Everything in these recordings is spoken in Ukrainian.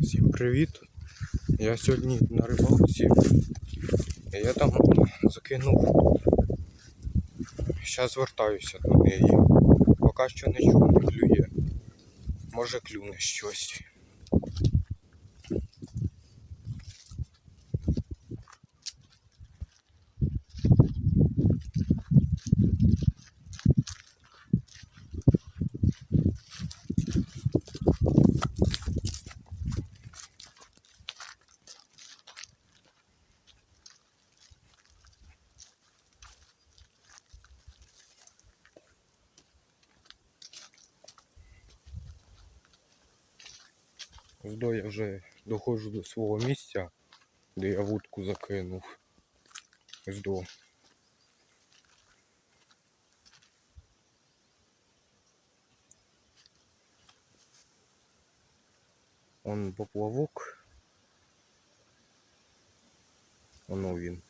Всім привіт! Я сьогодні на рибалці. Я там закинув. Зараз звертаюся до неї. Поки що нічого не клює. Може клюне щось. Ждо я вже доходжу до свого місця, де я вудку закинув. Ждо. Он поплавок. Воно він.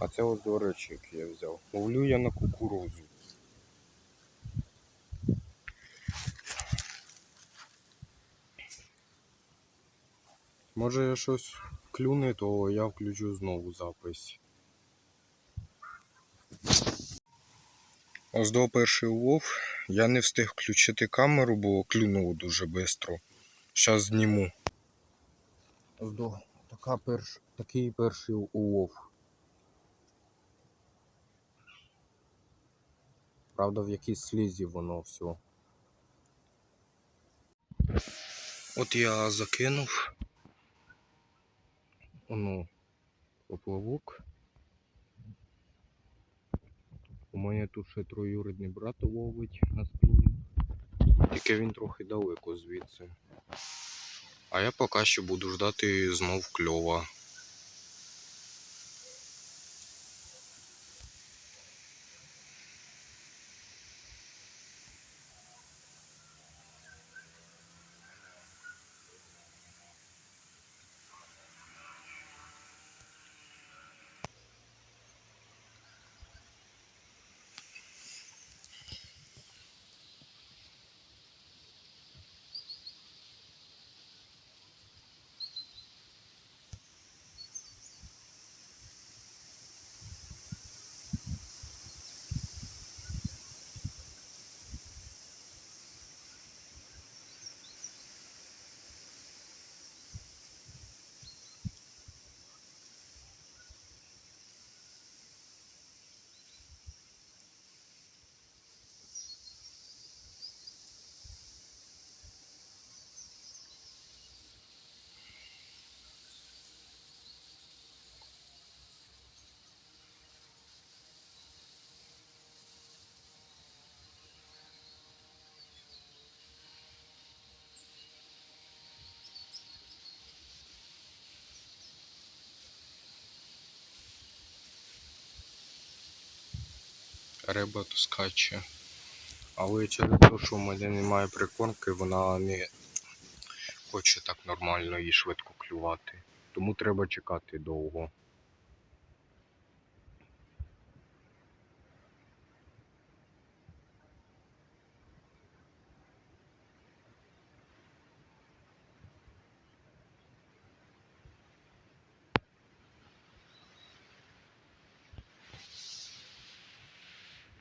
А це ось до речі, який я взяв. Ловлю я на кукурузу. Може щось клюне, то я включу знову запис. Ось до перший улов. Я не встиг включити камеру, бо клюнуло дуже швидко. Зараз зніму. Ось до така перш... такий перший улов. Правда, в якійсь слізі воно все. От я закинув. Воно поплавок. У мене тут ще троюрідний брат ловить на спині. Тільки він трохи далеко звідси. А я поки що буду ждати знов кльова. То скаче. Але через те, що в мене немає прикормки, вона не хоче так нормально і швидко клювати. Тому треба чекати довго.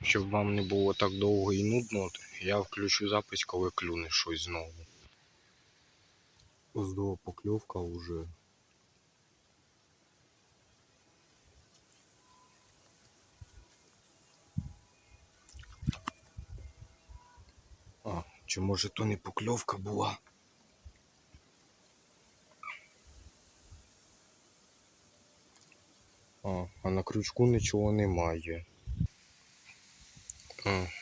Щоб вам не було так довго і нудно, я включу запис, коли клюне щось знову. Здова покльовка вже. А, чи може то не покльовка була? А, а на крючку нічого немає.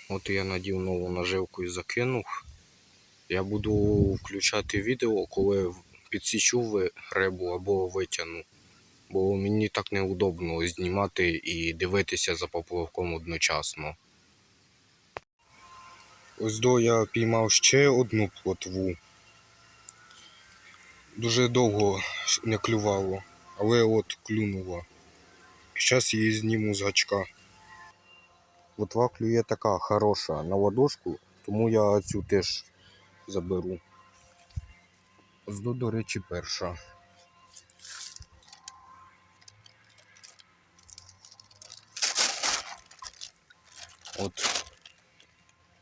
От я надів нову наживку і закинув. Я буду включати відео, коли підсічу рибу або витягну. Бо мені так неудобно знімати і дивитися за поплавком одночасно. Ось до я піймав ще одну плотву. Дуже довго не клювало, але от клюнула. Зараз її зніму з гачка. Плотва клює така хороша на ладошку Тому я цю теж заберу. Ось, до, речі, перша. От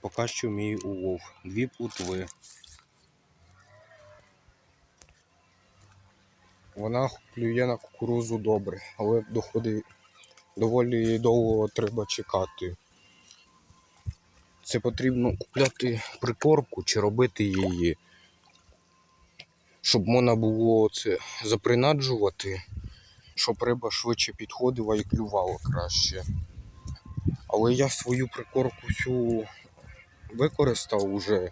поки що мій улов. Дві плутви. Вона клює на кукурузу добре, але доходить доволі довго треба чекати. Це потрібно купляти прикормку чи робити її, щоб можна було це запринаджувати, щоб риба швидше підходила і клювала краще. Але я свою прикормку всю використав уже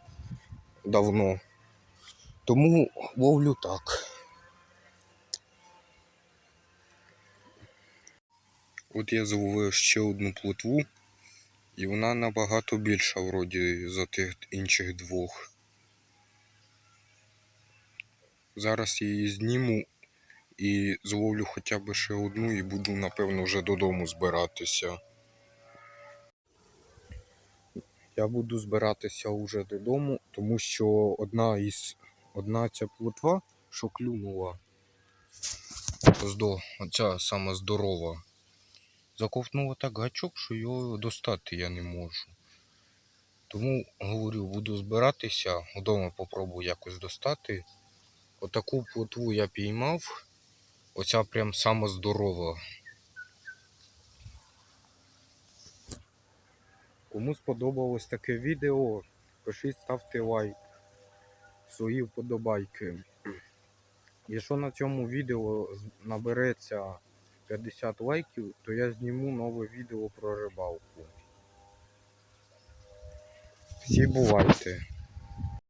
давно, тому ловлю так. От я зловив ще одну плотву, і вона набагато більша вроді за тих інших двох. Зараз я її зніму і зловлю хоча б ще одну і буду, напевно, вже додому збиратися. Я буду збиратися вже додому, тому що одна із одна ця плотва, що клюнула, ось до оця сама здорова, заковтнула так гачок, що його достати я не можу. Тому говорю, буду збиратися, вдома попробую якось достати. Отаку плотву я піймав. Оця прям сама здорова. Кому сподобалось таке відео, пишіть, ставте лайк, свої вподобайки. Якщо на цьому відео набереться 50 лайків, то я зніму нове відео про рибалку. Всі бувайте!